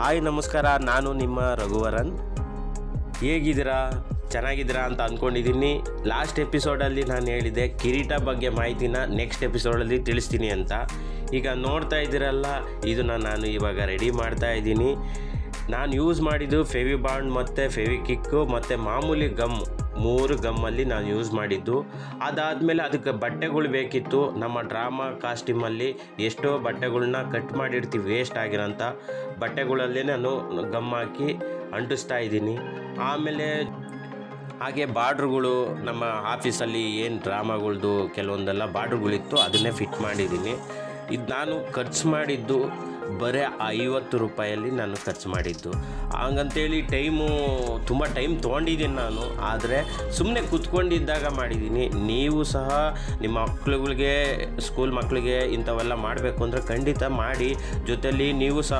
Hi, ನಮಸ್ಕಾರ. ನಾನು ನಿಮ್ಮ ರಘುವರನ್. ಹೇಗಿದ್ದೀರಾ? ಚೆನ್ನಾಗಿದ್ದೀರಾ ಅಂತ ಅಂದ್ಕೊಂಡಿದ್ದೀನಿ ಲಾಸ್ಟ್ ಎಪಿಸೋಡಲ್ಲಿ ನಾನು ಹೇಳಿದೆ ಕಿರೀಟ ಬಗ್ಗೆ ಮಾಹಿತಿನ ನೆಕ್ಸ್ಟ್ ಎಪಿಸೋಡಲ್ಲಿ ತಿಳಿಸ್ತೀನಿ ಅಂತ. ಈಗ ನೋಡ್ತಾ ಇದ್ದೀರಲ್ಲ, ಇದನ್ನು ನಾನು ಇವಾಗ ರೆಡಿ ಮಾಡ್ತಾ ಇದ್ದೀನಿ. ನಾನು ಯೂಸ್ ಮಾಡಿದ್ದು ಫೆವಿ ಬಾಂಡ್ ಮತ್ತು ಫೆವಿಕಿಕ್ಕು ಮತ್ತು ಮಾಮೂಲಿ ಗಮ್ ಮೂರು ಗಮ್ಮಲ್ಲಿ ನಾನು ಯೂಸ್ ಮಾಡಿದ್ದು. ಅದಾದಮೇಲೆ ಅದಕ್ಕೆ ಬಟ್ಟೆಗಳು ಬೇಕಿತ್ತು. ನಮ್ಮ ಡ್ರಾಮಾ ಕಾಸ್ಟ್ಯೂಮಲ್ಲಿ ಎಷ್ಟೋ ಬಟ್ಟೆಗಳನ್ನ ಕಟ್ ಮಾಡಿರ್ತೀವಿ ವೇಸ್ಟ್ ಆಗಿರೋಂಥ. ಬಟ್ಟೆಗಳಲ್ಲೇ ನಾನು ಗಮ್ ಹಾಕಿ ಅಂಟಿಸ್ತಾ ಇದ್ದೀನಿ. ಆಮೇಲೆ ಹಾಗೆ ಬಾರ್ಡ್ರುಗಳು, ನಮ್ಮ ಆಫೀಸಲ್ಲಿ ಏನು ಡ್ರಾಮಾಗಳ್ದು ಕೆಲವೊಂದೆಲ್ಲ ಬಾರ್ಡ್ರುಗಳಿತ್ತು, ಅದನ್ನೇ ಫಿಟ್ ಮಾಡಿದ್ದೀನಿ. ಇದು ನಾನು ಖರ್ಚು ಮಾಡಿದ್ದು ಬರೀ ಐವತ್ತು ರೂಪಾಯಲ್ಲಿ ನಾನು ಖರ್ಚು ಮಾಡಿದ್ದು. ಹಂಗಂತೇಳಿ ಟೈಮು ತುಂಬ ಟೈಮ್ ತೊಗೊಂಡಿದ್ದೀನಿ ನಾನು. ಆದರೆ ಸುಮ್ಮನೆ ಕೂತ್ಕೊಂಡಿದ್ದಾಗ ಮಾಡಿದ್ದೀನಿ. ನೀವು ಸಹ ನಿಮ್ಮ ಮಕ್ಳುಗಳಿಗೆ ಸ್ಕೂಲ್ ಮಕ್ಕಳಿಗೆ ಇಂಥವೆಲ್ಲ ಮಾಡಬೇಕು ಅಂದರೆ ಖಂಡಿತ ಮಾಡಿ. ಜೊತೆಯಲ್ಲಿ ನೀವು ಸಹ